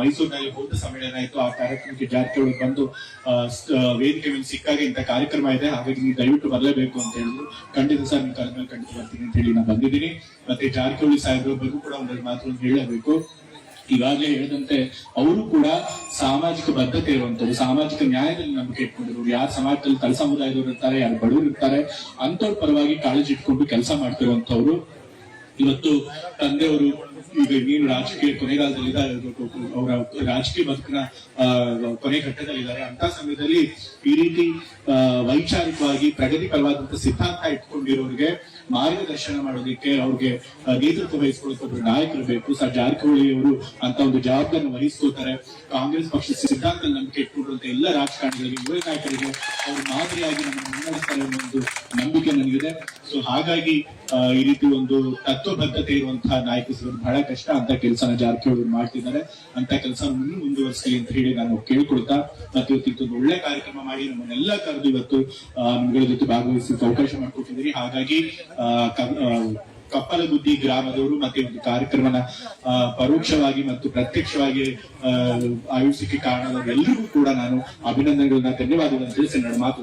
ಮೈಸೂರಿನಲ್ಲಿ ಬೌದ್ಧ ಸಮ್ಮೇಳನ ಇತ್ತು ಆ ಕಾರ್ಯಕ್ರಮಕ್ಕೆ ಜಾರಕಿಹೊಳಿ ಬಂದು ವೇದಿಕೆ ಮೇಲೆ ಸಿಕ್ಕಾಗ ಇಂಥ ಕಾರ್ಯಕ್ರಮ ಇದೆ, ಹಾಗಾಗಿ ನೀವು ದಯವಿಟ್ಟು ಬರಲೇಬೇಕು ಅಂತ ಹೇಳಿದ್ರು ಖಂಡಿತ ಸರ್ ನಿಮ್ಮ ಕಾರ್ಯಕ್ರಮ ಖಂಡಿತ ಬರ್ತೀನಿ ಅಂತ ಹೇಳಿ ನಾನು ಬಂದಿದ್ದೀನಿ. ಮತ್ತೆ ಜಾರಕಿಹೊಳಿ ಸಾಹೇಬ್ರ ಬಗ್ಗೆ ಕೂಡ ಒಂದೆರಡು ಮಾತು ಹೇಳಬೇಕು. ಈಗಾಗಲೇ ಹೇಳಿದಂತೆ ಅವರು ಕೂಡ ಸಾಮಾಜಿಕ ಬದ್ಧತೆ ಇರುವಂತವ್ರು ಸಾಮಾಜಿಕ ನ್ಯಾಯದಲ್ಲಿ ನಂಬಿಕೆ ಇಟ್ಕೊಂಡಿರೋರು, ಯಾರು ಸಮಾಜದಲ್ಲಿ ತಳ ಸಮುದಾಯದವರು ಇರ್ತಾರೆ, ಯಾರು ಬಡವರು ಇರ್ತಾರೆ ಅಂತವ್ರ ಪರವಾಗಿ ಕಾಳಜಿ ಇಟ್ಕೊಂಡು ಕೆಲಸ ಮಾಡ್ತಿರುವಂತವ್ರು ಇವತ್ತು ತಂದೆಯವರು ಈಗ ನೀನು ರಾಜಕೀಯ ಕೊನೆಗಾಲದಲ್ಲಿ ಅವರ ರಾಜಕೀಯ ಬದುಕಿನ ಕೊನೆ ಘಟ್ಟದಲ್ಲಿದ್ದಾರೆ. ಅಂತ ಸಮಯದಲ್ಲಿ ಈ ರೀತಿ ವೈಚಾರಿಕವಾಗಿ ಪ್ರಗತಿಪರವಾದಂತಹ ಸಿದ್ಧಾಂತ ಇಟ್ಕೊಂಡಿರೋರಿಗೆ ಮಾರ್ಗದರ್ಶನ ಮಾಡೋದಕ್ಕೆ ಅವ್ರಿಗೆ ನೇತೃತ್ವ ವಹಿಸ್ಕೊಳ್ಳೋಕೆ ನಾಯಕರು ಬೇಕು. ಸರ್ ಜಾರಕಿಹೊಳಿ ಅವರು ಅಂತ ಒಂದು ಜವಾಬ್ದಾರಿ ವಹಿಸ್ಕೋತಾರೆ ಕಾಂಗ್ರೆಸ್ ಪಕ್ಷದ ಸಿದ್ಧಾಂತ ನಂಬಿಕೆ ಇಟ್ಕೊಂಡಿರುವಂತಹ ಎಲ್ಲ ರಾಜಕಾರಣಿಗಳಿಗೆ, ಯುವ ನಾಯಕರಿಗೆ ಅವರು ಮಾದರಿಯಾಗಿ ನಮ್ಮನ್ನು ಮುನ್ನಡೆಸ್ತಾರೆ ಅನ್ನೋ ಒಂದು ನಂಬಿಕೆ ನನಗಿದೆ. ಸೊ ಹಾಗಾಗಿ ಈ ರೀತಿ ಒಂದು ತತ್ವಬದ್ಧತೆ ಇರುವಂತಹ ನಾಯಕ ಬಹಳ ಕಷ್ಟ ಅಂತ ಕೆಲಸನ ಜಾರಕಿಹೊಳಿ ಮಾಡ್ತಿದ್ದಾರೆ. ಅಂತ ಕೆಲಸ ಇನ್ನೂ ಮುಂದುವರಿಸಲಿ ಅಂತ ಹೇಳಿ ನಾನು ಕೇಳ್ಕೊಳ್ತಾ ಮತ್ತೆ ಇವತ್ತು ಒಳ್ಳೆ ಕಾರ್ಯಕ್ರಮ ಮಾಡಿ ನಮ್ಮನ್ನೆಲ್ಲ ಕರೆದು ಇವತ್ತು ನಿಮ್ಗಳ ಜೊತೆ ಭಾಗವಹಿಸಲಿಕ್ಕೆ ಅವಕಾಶ ಮಾಡಿಕೊಟ್ಟಿದ್ದೀರಿ. ಹಾಗಾಗಿ ಕಪ್ಪಲಗುದ್ದಿ ಗ್ರಾಮದವರು ಮತ್ತೆ ಒಂದು ಕಾರ್ಯಕ್ರಮನ ಪರೋಕ್ಷವಾಗಿ ಮತ್ತು ಪ್ರತ್ಯಕ್ಷವಾಗಿ ಆಯೋಜಿಸಿಕೆ ಆಯೋಜಿಸಕ್ಕೆ ಕಾರಣವಾದ ಎಲ್ಲರಿಗೂ ಕೂಡ ನಾನು ಅಭಿನಂದನೆಗಳನ್ನ, ಧನ್ಯವಾದಗಳನ್ನು ತಿಳಿಸಿ ನನ್ನ ಮಾತು